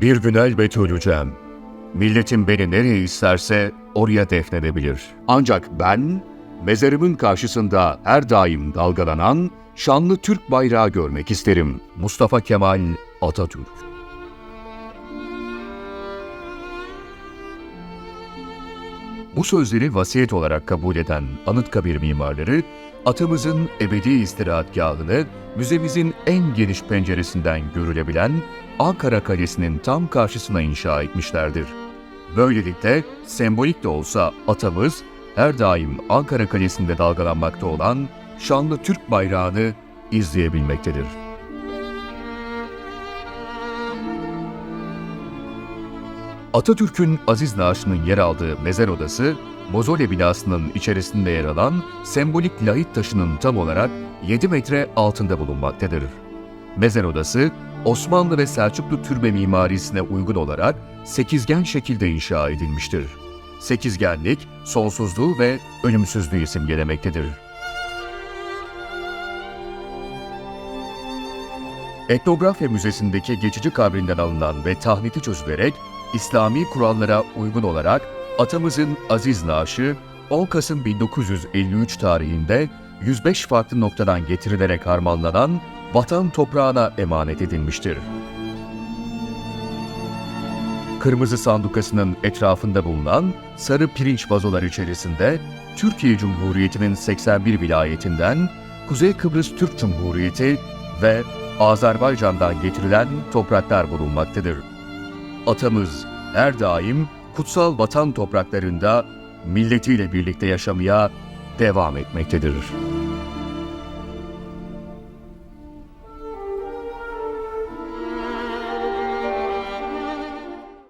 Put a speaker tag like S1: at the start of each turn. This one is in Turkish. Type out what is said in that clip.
S1: Bir gün elbet öleceğim. Milletim beni nereye isterse oraya defnedebilir. Ancak ben mezarımın karşısında her daim dalgalanan şanlı Türk bayrağı görmek isterim. Mustafa Kemal Atatürk Bu sözleri vasiyet olarak kabul eden Anıtkabir mimarları, atamızın ebedi istirahatgahını müzemizin en geniş penceresinden görülebilen Ankara Kalesi'nin tam karşısına inşa etmişlerdir. Böylelikle sembolik de olsa atamız her daim Ankara Kalesi'nde dalgalanmakta olan şanlı Türk bayrağını izleyebilmektedir. Atatürk'ün aziz naaşının yer aldığı mezar odası, Mozole binasının içerisinde yer alan sembolik lahit taşının tam olarak 7 metre altında bulunmaktadır. Mezar odası, Osmanlı ve Selçuklu türbe mimarisine uygun olarak sekizgen şekilde inşa edilmiştir. Sekizgenlik, sonsuzluğu ve ölümsüzlüğü simgelemektedir. Etnografya Müzesi'ndeki geçici kabrinden alınan ve tahniti çözülerek İslami kurallara uygun olarak atamızın aziz naaşı 10 Kasım 1953 tarihinde 105 farklı noktadan getirilerek harmanlanan vatan toprağına emanet edilmiştir. Kırmızı sandukasının etrafında bulunan sarı pirinç vazolar içerisinde Türkiye Cumhuriyeti'nin 81 vilayetinden Kuzey Kıbrıs Türk Cumhuriyeti ve Azerbaycan'dan getirilen topraklar bulunmaktadır. Atamız her daim kutsal vatan topraklarında milletiyle birlikte yaşamaya devam etmektedir.